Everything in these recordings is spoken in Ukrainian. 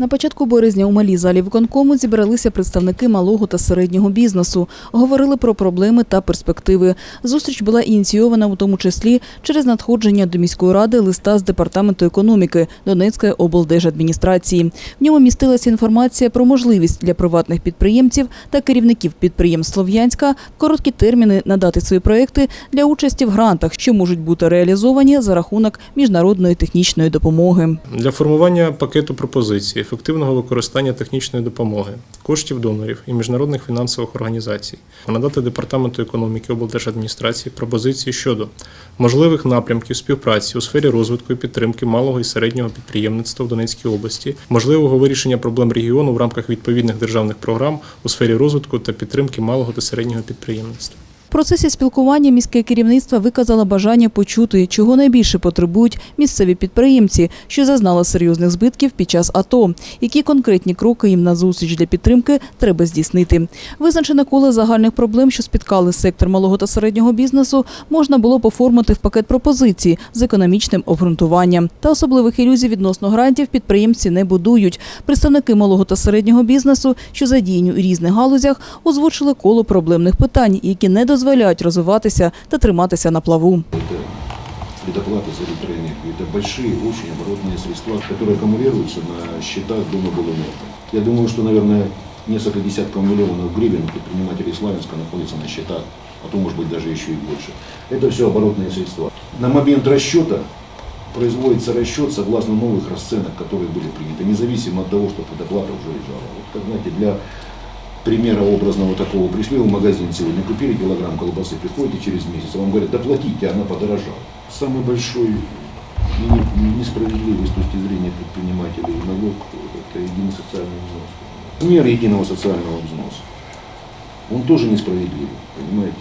На початку березня у малій залі виконкому зібралися представники малого та середнього бізнесу. Говорили про проблеми та перспективи. Зустріч була ініційована у тому числі через надходження до міської ради листа з департаменту економіки Донецької облдержадміністрації. В ньому містилася інформація про можливість для приватних підприємців та керівників підприємств Слов'янська короткі терміни надати свої проекти для участі в грантах, що можуть бути реалізовані за рахунок міжнародної технічної допомоги. Для формування пакету пропозицій, ефективного використання технічної допомоги, коштів донорів і міжнародних фінансових організацій, надати департаменту економіки облдержадміністрації пропозиції щодо можливих напрямків співпраці у сфері розвитку і підтримки малого і середнього підприємництва в Донецькій області, можливого вирішення проблем регіону в рамках відповідних державних програм у сфері розвитку та підтримки малого та середнього підприємництва. В процесі спілкування міське керівництво виказало бажання почути, чого найбільше потребують місцеві підприємці, що зазнали серйозних збитків під час АТО. Які конкретні кроки їм на зустріч для підтримки треба здійснити. Визначене коло загальних проблем, що спіткали сектор малого та середнього бізнесу, можна було поформити в пакет пропозицій з економічним обґрунтуванням. Та особливих ілюзій відносно грантів підприємці не будують. Представники малого та середнього бізнесу, що задіяні у різних галузях, озвучили коло проблемних питань, які не дозволяють розвиватися та триматися на плаву. Это предоплата за электроэнергию. Это большие, очень оборотные средства, которые аккумулируются на счетах Дома Беломета. Я думаю, что, наверное, несколько десятков миллионов гривен предпринимателей Славянска находятся на счетах, а то, может быть, даже еще и больше. Это все оборотные средства. На момент расчета производится расчет согласно новых расценок, которые были приняты, независимо от того, что предоплата уже лежала. Вот, как знаете, для примера образного такого, пришли в магазин сегодня, купили килограмм колбасы, приходите через месяц, вам говорят, доплатите, она подорожала. Самый большой не- несправедливый с точки зрения предпринимателей налог – это единый социальный взнос. Размер единого социального взноса, он тоже несправедливый, понимаете?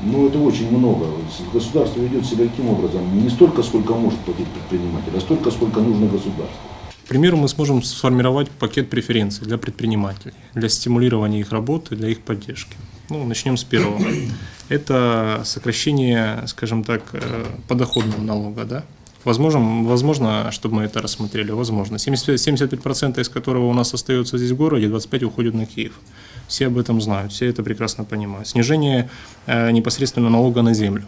Но это очень много. Государство ведет себя таким образом, не столько, сколько может платить предприниматель, а столько, сколько нужно государству. Примеру, мы сможем сформировать пакет преференций для предпринимателей, для стимулирования их работы, для их поддержки. Ну, начнем с первого. Это сокращение, скажем так, э, подоходного налога, да? Возможно, возможно, чтобы мы это рассмотрели, возможно. 75%, 75% из которого у нас остается здесь в городе, 25% уходит на Киев. Все об этом знают, все это прекрасно понимают. Снижение э, непосредственно налога на землю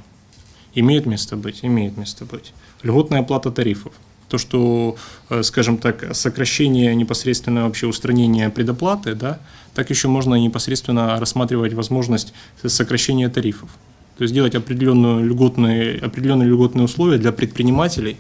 имеет место быть, имеет место быть. Льготная оплата тарифов. То, что, э, скажем так, сокращение непосредственно вообще устранения предоплаты, да, так еще можно непосредственно рассматривать возможность сокращения тарифов. То есть делать определенную льготные, определенные льготные условия для предпринимателей,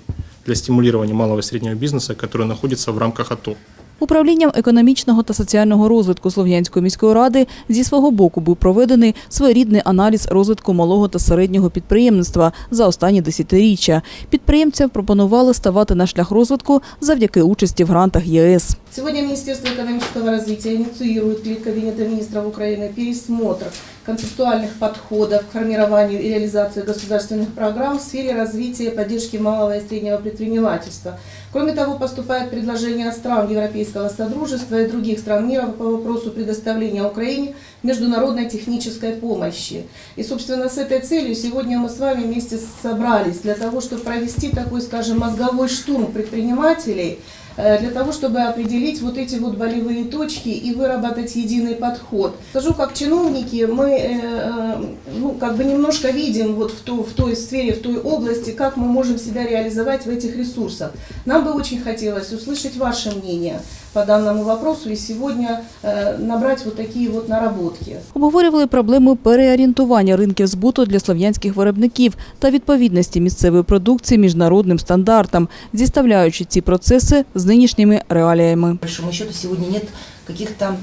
для стимулирования малого и среднего бизнеса, которые находятся в рамках АТО. Управлінням економічного та соціального розвитку Слов'янської міської ради зі свого боку був проведений своєрідний аналіз розвитку малого та середнього підприємництва за останні десятиріччя. Підприємцям пропонували ставати на шлях розвитку завдяки участі в грантах ЄС. Сегодня Министерство экономического развития инициирует перед Кабинетом министров Украины пересмотр концептуальных подходов к формированию и реализации государственных программ в сфере развития и поддержки малого и среднего предпринимательства. Кроме того, поступает предложение от стран Европейского Содружества и других стран мира по вопросу предоставления Украине международной технической помощи. И, собственно, с этой целью сегодня мы с вами вместе собрались для того, чтобы провести такой, скажем, мозговой штурм предпринимателей, для того, чтобы определить вот эти вот болевые точки и выработать единый подход. Скажу, как чиновники, мы э, э, ну, как бы немножко видим вот в, ту- в той сфере, в той области, как мы можем себя реализовать в этих ресурсах. Нам бы очень хотелось услышать ваше мнение по даному вопросу и сегодня э, набрать вот такие вот наработки. Обговорювали проблему переорієнтування ринків збуту для слов'янських виробників та відповідності місцевої продукції міжнародним стандартам, зіставляючи ці процеси з нинішніми реаліями. По большому счету сегодня нет каких-то,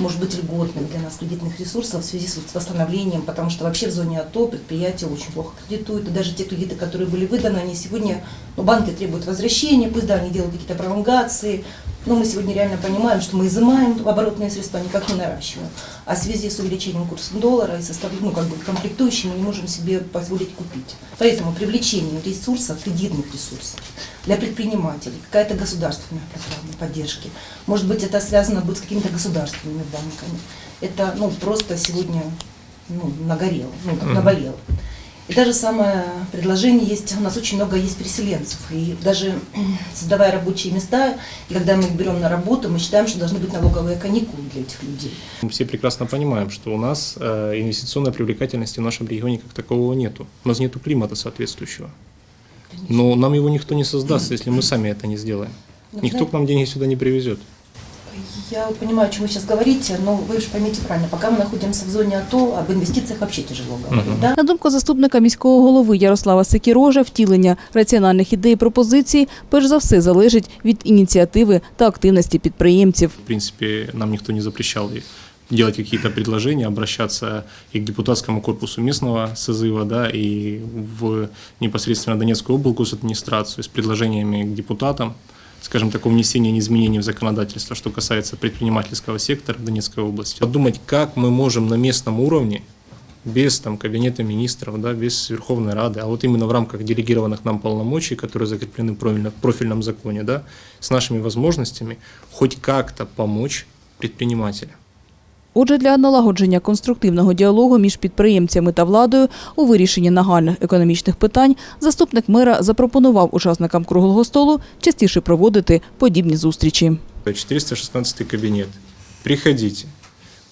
может быть, льготных для нас кредитных ресурсов в связи с восстановлением, потому что вообще в зоне АТО предприятия очень плохо кредитуют, и даже те кредиты, которые были выданы, они сегодня, ну, банки требуют возвращения, пусть да, они делают какие-то пролонгации, но мы сегодня реально понимаем, что мы изымаем оборотные средства, никак не наращиваем. А в связи с увеличением курса доллара и состав, ну, как бы комплектующим мы не можем себе позволить купить. Поэтому привлечение ресурсов, кредитных ресурсов для предпринимателей, какая-то государственная программа поддержки. Может быть, это связано будет с какими-то государственными банками. Это ну, просто сегодня ну, нагорело, ну, как наболело. И даже самое предложение есть, у нас очень много есть переселенцев. И даже создавая рабочие места, и когда мы их берем на работу, мы считаем, что должны быть налоговые каникулы для этих людей. Мы все прекрасно понимаем, что у нас э, инвестиционной привлекательности в нашем регионе как такового нету. У нас нету климата соответствующего. Но нам его никто не создаст, если мы сами это не сделаем. Ну, Никто к нам деньги сюда не привезет. Я вот понимаю, о чем вы сейчас говорите, но вы же поймите правильно, пока мы находимся в зоне АТО, об инвестициях вообще тяжело говорить. Мгм. Да? На думку заступника міського голови Ярослава Секірожа, втілення раціональних ідей і пропозицій перш за все залежить від ініціативи та активності підприємців. В принципе, нам никто не запрещал и делать какие-то предложения, обращаться и к депутатскому корпусу местного созыва, да, и в непосредственно Донецкую область администрацию с предложениями к депутатам, Скажем так, о внесении изменений в законодательство, что касается предпринимательского сектора в Донецкой области. Подумать, как мы можем на местном уровне без там, кабинета министров, да, без Верховной Рады, а вот именно в рамках делегированных нам полномочий, которые закреплены в профильно- профильном законе, да, с нашими возможностями, хоть как-то помочь предпринимателям. Отже, для налагодження конструктивного діалогу між підприємцями та владою у вирішенні нагальних економічних питань заступник мера запропонував учасникам круглого столу частіше проводити подібні зустрічі. 416 кабинет. Приходите,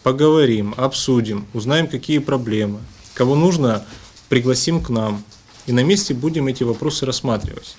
поговорим, обсудим, узнаем, какие проблемы. Кого нужно, пригласим к нам. И на месте будем эти вопросы рассматривать.